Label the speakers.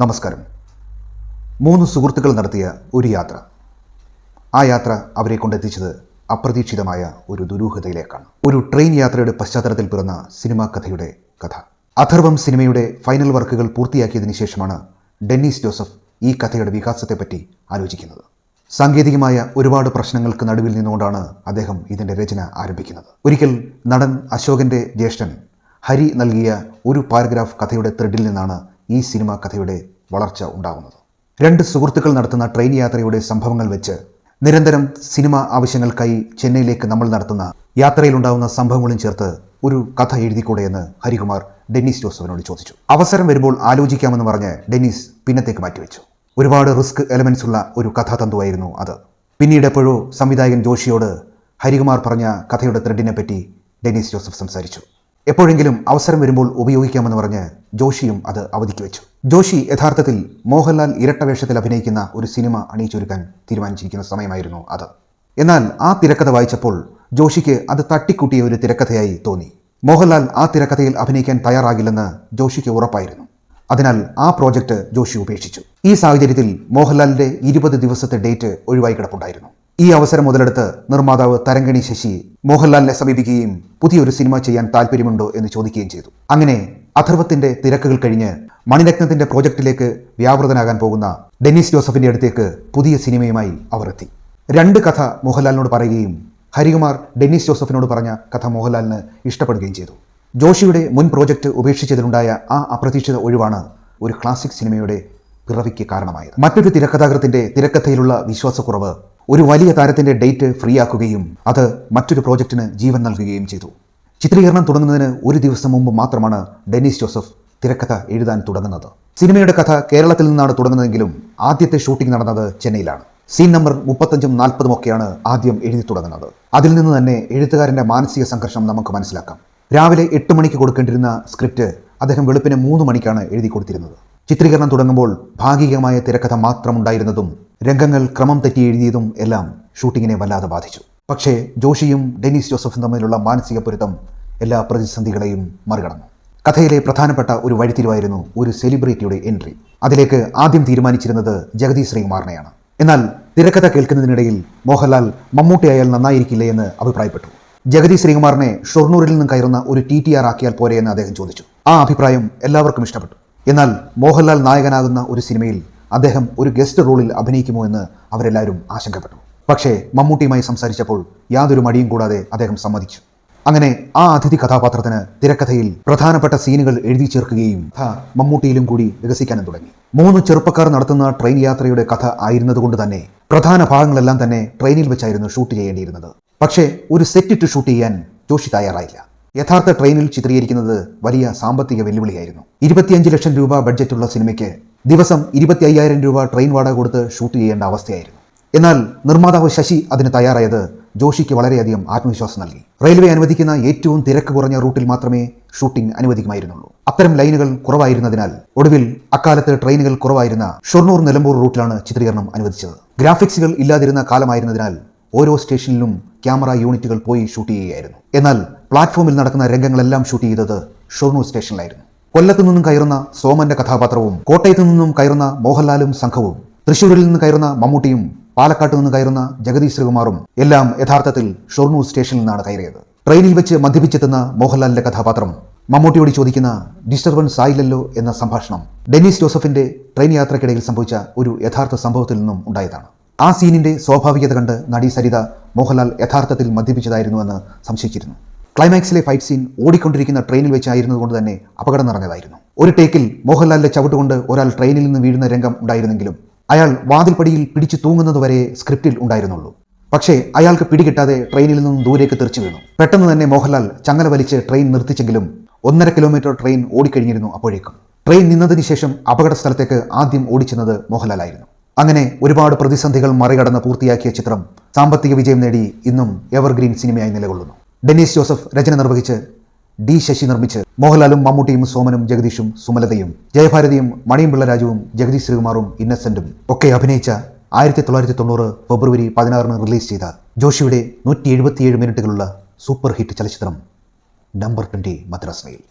Speaker 1: നമസ്കാരം. മൂന്ന് സുഹൃത്തുക്കൾ നടത്തിയ ഒരു യാത്ര. ആ യാത്ര അവരെ കൊണ്ടെത്തിച്ചത് അപ്രതീക്ഷിതമായ ഒരു ദുരൂഹതയിലേക്കാണ്. ഒരു ട്രെയിൻ യാത്രയുടെ പശ്ചാത്തലത്തിൽ പിറന്ന സിനിമാ കഥയുടെ കഥ. അഥർവം സിനിമയുടെ ഫൈനൽ വർക്കുകൾ പൂർത്തിയാക്കിയതിനു ശേഷമാണ് ഡെന്നീസ് ജോസഫ് ഈ കഥയുടെ വികാസത്തെപ്പറ്റി ആലോചിക്കുന്നത്. സാങ്കേതികമായ ഒരുപാട് പ്രശ്നങ്ങൾക്ക് നടുവിൽ നിന്നുകൊണ്ടാണ് അദ്ദേഹം ഇതിന്റെ രചന ആരംഭിക്കുന്നത്. ഒരിക്കൽ നടൻ അശോകന്റെ ജ്യേഷ്ഠൻ ഹരി നൽകിയ ഒരു പാരഗ്രാഫ് കഥയുടെ ത്രെഡിൽ നിന്നാണ് ഈ സിനിമാ കഥയുടെ വളർച്ച ഉണ്ടാകുന്നത്. രണ്ട് സുഹൃത്തുക്കൾ നടത്തുന്ന ട്രെയിൻ യാത്രയുടെ സംഭവങ്ങൾ വെച്ച് നിരന്തരം സിനിമ ആവശ്യങ്ങൾക്കായി ചെന്നൈയിലേക്ക് നമ്മൾ നടത്തുന്ന യാത്രയിലുണ്ടാകുന്ന സംഭവങ്ങളും ചേർത്ത് ഒരു കഥ എഴുതിക്കൂടെ എന്ന് ഹരികുമാർ ഡെന്നീസ് ജോസഫിനോട് ചോദിച്ചു. അവസരം വരുമ്പോൾ ആലോചിക്കാമെന്ന് പറഞ്ഞ് ഡെന്നീസ് പിന്നത്തേക്ക് മാറ്റിവെച്ചു. ഒരുപാട് റിസ്ക് എലമെൻസ് ഉള്ള ഒരു കഥാതന്തുവായിരുന്നു അത്. പിന്നീട് എപ്പോഴോ സംവിധായകൻ ജോഷിയോട് ഹരികുമാർ പറഞ്ഞ കഥയുടെ ത്രെഡിനെ പറ്റി ഡെന്നീസ് ജോസഫ് സംസാരിച്ചു. എപ്പോഴെങ്കിലും അവസരം വരുമ്പോൾ ഉപയോഗിക്കാമെന്ന് പറഞ്ഞ് ജോഷിയും അത് അവധിക്ക് വെച്ചു. ജോഷി യഥാർത്ഥത്തിൽ മോഹൻലാൽ ഇരട്ടവേഷത്തിൽ അഭിനയിക്കുന്ന ഒരു സിനിമ അണിയിച്ചൊരുക്കാൻ തീരുമാനിച്ചിരിക്കുന്ന സമയമായിരുന്നു അത്. എന്നാൽ ആ തിരക്കഥ വായിച്ചപ്പോൾ ജോഷിക്ക് അത് തട്ടിക്കൂട്ടിയ ഒരു തിരക്കഥയായി തോന്നി. മോഹൻലാൽ ആ തിരക്കഥയിൽ അഭിനയിക്കാൻ തയ്യാറാകില്ലെന്ന് ജോഷിക്ക് ഉറപ്പായിരുന്നു. അതിനാൽ ആ പ്രോജക്റ്റ് ജോഷി ഉപേക്ഷിച്ചു. ഈ സാഹചര്യത്തിൽ മോഹൻലാലിന്റെ ഇരുപത് ദിവസത്തെ ഡേറ്റ് ഒഴിവായി കിടപ്പുണ്ടായിരുന്നു. ഈ അവസരം മുതലെടുത്ത് നിർമ്മാതാവ് തരങ്കണി ശശി മോഹൻലാലിനെ സമീപിക്കുകയും പുതിയൊരു സിനിമ ചെയ്യാൻ താല്പര്യമുണ്ടോ എന്ന് ചോദിക്കുകയും ചെയ്തു. അങ്ങനെ അഥർവത്തിന്റെ തിരക്കുകൾ കഴിഞ്ഞ് മണിരത്നത്തിന്റെ പ്രോജക്റ്റിലേക്ക് വ്യാപൃതനാകാൻ പോകുന്ന ഡെന്നിസ് ജോസഫിന്റെ അടുത്തേക്ക് പുതിയ സിനിമയുമായി അവർ എത്തി. രണ്ട് കഥ മോഹൻലാലിനോട് പറയുകയും ഹരികുമാർ ഡെന്നിസ് ജോസഫിനോട് പറഞ്ഞ കഥ മോഹൻലാലിന് ഇഷ്ടപ്പെടുകയും ചെയ്തു. ജോഷിയുടെ മുൻ പ്രോജക്റ്റ് ഉപേക്ഷിച്ചതിലുണ്ടായ ആ അപ്രതീക്ഷിത ഒഴിവാണ് ഒരു ക്ലാസിക് സിനിമയുടെ പിറവിക്ക് കാരണമായത്. മറ്റൊരു തിരക്കഥാകൃത്തിന്റെ തിരക്കഥയിലുള്ള വിശ്വാസക്കുറവ് ഒരു വലിയ താരത്തിന്റെ ഡേറ്റ് ഫ്രീ ആക്കുകയും അത് മറ്റൊരു പ്രോജക്റ്റിന് ജീവൻ നൽകുകയും ചെയ്തു. ചിത്രീകരണം തുടങ്ങുന്നതിന് ഒരു ദിവസം മുമ്പ് മാത്രമാണ് ഡെന്നിസ് ജോസഫ് തിരക്കഥ എഴുതാൻ തുടങ്ങുന്നത്. സിനിമയുടെ കഥ കേരളത്തിൽ നിന്നാണ് തുടങ്ങുന്നതെങ്കിലും ആദ്യത്തെ ഷൂട്ടിംഗ് നടന്നത് ചെന്നൈയിലാണ്. സീൻ നമ്പർ മുപ്പത്തഞ്ചും നാൽപ്പതും ഒക്കെയാണ് ആദ്യം എഴുതി തുടങ്ങുന്നത്. അതിൽ നിന്ന് തന്നെ എഴുത്തുകാരന്റെ മാനസിക സംഘർഷം നമുക്ക് മനസ്സിലാക്കാം. രാവിലെ എട്ട് മണിക്ക് കൊടുക്കേണ്ടിരുന്ന സ്ക്രിപ്റ്റ് അദ്ദേഹം വെളുപ്പിന് മൂന്ന് മണിക്കാണ് എഴുതി കൊടുത്തിരുന്നത്. ചിത്രീകരണം തുടങ്ങുമ്പോൾ ഭാഗികമായ തിരക്കഥ മാത്രമുണ്ടായിരുന്നതും രംഗങ്ങൾ ക്രമം തെറ്റി എഴുതിയതും എല്ലാം ഷൂട്ടിങ്ങിനെ വല്ലാതെ ബാധിച്ചു. പക്ഷേ ജോഷിയും ഡെന്നിസ് ജോസഫും തമ്മിലുള്ള മാനസിക പൊരുത്തം എല്ലാ പ്രതിസന്ധികളെയും മറികടന്നു. കഥയിലെ പ്രധാനപ്പെട്ട ഒരു വഴിത്തിരിവായിരുന്നു ഒരു സെലിബ്രിറ്റിയുടെ എൻട്രി. അതിലേക്ക് ആദ്യം തീരുമാനിച്ചിരുന്നത് ജഗതി ശ്രീകുമാറിനെയാണ്. എന്നാൽ തിരക്കഥ കേൾക്കുന്നതിനിടയിൽ മോഹൻലാൽ മമ്മൂട്ടിയായാൽ നന്നായിരിക്കില്ലേ എന്ന് അഭിപ്രായപ്പെട്ടു. ജഗതി ശ്രീകുമാറിനെ ഷൊർണൂരിൽ നിന്നും കയറുന്ന ഒരു ടി ടി ആർ ആക്കിയാൽ പോരെ എന്ന് അദ്ദേഹം ചോദിച്ചു. ആ അഭിപ്രായം എല്ലാവർക്കും ഇഷ്ടപ്പെട്ടു. എന്നാൽ മോഹൻലാൽ നായകനാകുന്ന ഒരു സിനിമയിൽ അദ്ദേഹം ഒരു ഗസ്റ്റ് റോളിൽ അഭിനയിക്കുമോ എന്ന് അവരെല്ലാവരും ആശങ്കപ്പെട്ടു. പക്ഷേ മമ്മൂട്ടിയുമായി സംസാരിച്ചപ്പോൾ യാതൊരു മടിയും കൂടാതെ അദ്ദേഹം സമ്മതിച്ചു. അങ്ങനെ ആ അതിഥി കഥാപാത്രത്തിന് തിരക്കഥയിൽ പ്രധാനപ്പെട്ട സീനുകൾ എഴുതി ചേർക്കുകയും കഥ മമ്മൂട്ടിയിലും കൂടി വികസിക്കാനും തുടങ്ങി. മൂന്ന് ചെറുപ്പക്കാർ നടത്തുന്ന ട്രെയിൻ യാത്രയുടെ കഥ ആയിരുന്നതുകൊണ്ട് തന്നെ പ്രധാന ഭാഗങ്ങളെല്ലാം തന്നെ ട്രെയിനിൽ വെച്ചായിരുന്നു ഷൂട്ട് ചെയ്യേണ്ടിയിരുന്നത്. പക്ഷേ ഒരു സെറ്റിട്ട് ഷൂട്ട് ചെയ്യാൻ ജോഷി തയ്യാറായില്ല. യഥാർത്ഥ ട്രെയിനിൽ ചിത്രീകരിക്കുന്നത് വലിയ സാമ്പത്തിക വെല്ലുവിളിയായിരുന്നു. ഇരുപത്തിയഞ്ച് ലക്ഷം രൂപ ബഡ്ജറ്റുള്ള സിനിമയ്ക്ക് ദിവസം ഇരുപത്തി അയ്യായിരം രൂപ ട്രെയിൻ വാടക കൊടുത്ത് ഷൂട്ട് ചെയ്യേണ്ട അവസ്ഥയായിരുന്നു. എന്നാൽ നിർമ്മാതാവ് ശശി അതിന് തയ്യാറായത് ജോഷിക്ക് വളരെയധികം ആത്മവിശ്വാസം നൽകി. റെയിൽവേ അനുവദിക്കുന്ന ഏറ്റവും തിരക്ക് കുറഞ്ഞ റൂട്ടിൽ മാത്രമേ ഷൂട്ടിംഗ് അനുവദിക്കുമായിരുന്നുള്ളൂ. അത്തരം ലൈനുകൾ കുറവായിരുന്നതിനാൽ ഒടുവിൽ അക്കാലത്ത് ട്രെയിനുകൾ കുറവായിരുന്ന ഷൊർണൂർ നിലമ്പൂർ റൂട്ടിലാണ് ചിത്രീകരണം അനുവദിച്ചത്. ഗ്രാഫിക്സുകൾ ഇല്ലാതിരുന്ന കാലമായിരുന്നതിനാൽ ഓരോ സ്റ്റേഷനിലും ക്യാമറ യൂണിറ്റുകൾ പോയി ഷൂട്ട് ചെയ്യുകയായിരുന്നു. എന്നാൽ പ്ലാറ്റ്ഫോമിൽ നടക്കുന്ന രംഗങ്ങളെല്ലാം ഷൂട്ട് ചെയ്തത് ഷൊർണൂർ സ്റ്റേഷനിലായിരുന്നു. കൊല്ലത്തു നിന്നും കയറുന്ന സോമന്റെ കഥാപാത്രവും കോട്ടയത്തു നിന്നും കയറുന്ന മോഹൻലാലും സംഘവും തൃശ്ശൂരിൽ നിന്ന് കയറുന്ന മമ്മൂട്ടിയും പാലക്കാട്ട് നിന്ന് കയറുന്ന ജഗദീഷ് ശ്രീകുമാറും എല്ലാം യഥാർത്ഥത്തിൽ ഷൊർണൂർ സ്റ്റേഷനിൽ നിന്നാണ് കയറിയത്. ട്രെയിനിൽ വെച്ച് മദ്യപിച്ചെത്തുന്ന മോഹൻലാലിന്റെ കഥാപാത്രം മമ്മൂട്ടിയോട് ചോദിക്കുന്ന ഡിസ്റ്റർബൻസ് ആയില്ലല്ലോ എന്ന സംഭാഷണം ഡെന്നിസ് ജോസഫിന്റെ ട്രെയിൻ യാത്രക്കിടയിൽ സംഭവിച്ച ഒരു യഥാർത്ഥ സംഭവത്തിൽ നിന്നും ഉണ്ടായതാണ്. ആ സീനിന്റെ സ്വാഭാവികത കണ്ട് നടി സരിത മോഹൻലാൽ യഥാർത്ഥത്തിൽ മദ്യപിച്ചതായിരുന്നുവെന്ന് സംശയിച്ചിരുന്നു. ക്ലൈമാക്സിലെ ഫൈറ്റ് സീൻ ഓടിക്കൊണ്ടിരിക്കുന്ന ട്രെയിനിൽ വെച്ചായിരുന്നതുകൊണ്ട് തന്നെ അപകടം നിറഞ്ഞതായിരുന്നു. ഒരു ടേക്കിൽ മോഹൻലാലിന്റെ ചവിട്ടുകൊണ്ട് ഒരാൾ ട്രെയിനിൽ നിന്ന് വീഴുന്ന രംഗം ഉണ്ടായിരുന്നെങ്കിലും അയാൾ വാതിൽപ്പടിയിൽ പിടിച്ചു തൂങ്ങുന്നതുവരെ സ്ക്രിപ്റ്റിൽ ഉണ്ടായിരുന്നുള്ളൂ. പക്ഷേ അയാൾക്ക് പിടികിട്ടാതെ ട്രെയിനിൽ നിന്നും ദൂരേക്ക് തെറിച്ചു വീണു. പെട്ടെന്ന് തന്നെ മോഹൻലാൽ ചങ്ങല വലിച്ച് ട്രെയിൻ നിർത്തിച്ചെങ്കിലും ഒന്നര കിലോമീറ്റർ ട്രെയിൻ ഓടിക്കഴിഞ്ഞിരുന്നു അപ്പോഴേക്കും. ട്രെയിൻ നിന്നതിന് ശേഷം അപകട സ്ഥലത്തേക്ക് ആദ്യം ഓടിച്ചെന്നത് മോഹൻലാലായിരുന്നു. അങ്ങനെ ഒരുപാട് പ്രതിസന്ധികൾ മറികടന്ന് പൂർത്തിയാക്കിയ ചിത്രം സാമ്പത്തിക വിജയം നേടി ഇന്നും എവർഗ്രീൻ സിനിമയായി നിലകൊള്ളുന്നു. ഡെന്നീസ് ജോസഫ് രചന നിർവഹിച്ച് ഡി ശശി നിർമ്മിച്ച് മോഹൻലാലും മമ്മൂട്ടിയും സോമനും ജഗദീഷും സുമലതയും ജയഭാരതിയും മണിയും പിള്ളരാജുവും ജഗദീഷ് ശ്രീകുമാറും ഇന്നസെന്റും ഒക്കെ അഭിനയിച്ച ആയിരത്തി തൊള്ളായിരത്തി തൊണ്ണൂറ് ഫെബ്രുവരി പതിനാറിന് റിലീസ് ചെയ്ത ജോഷിയുടെ നൂറ്റി എഴുപത്തിയേഴ് മിനിറ്റുകളുള്ള സൂപ്പർ ഹിറ്റ് ചലച്ചിത്രം നമ്പർ ട്വന്റി മദ്രാസ് മെയിൽ.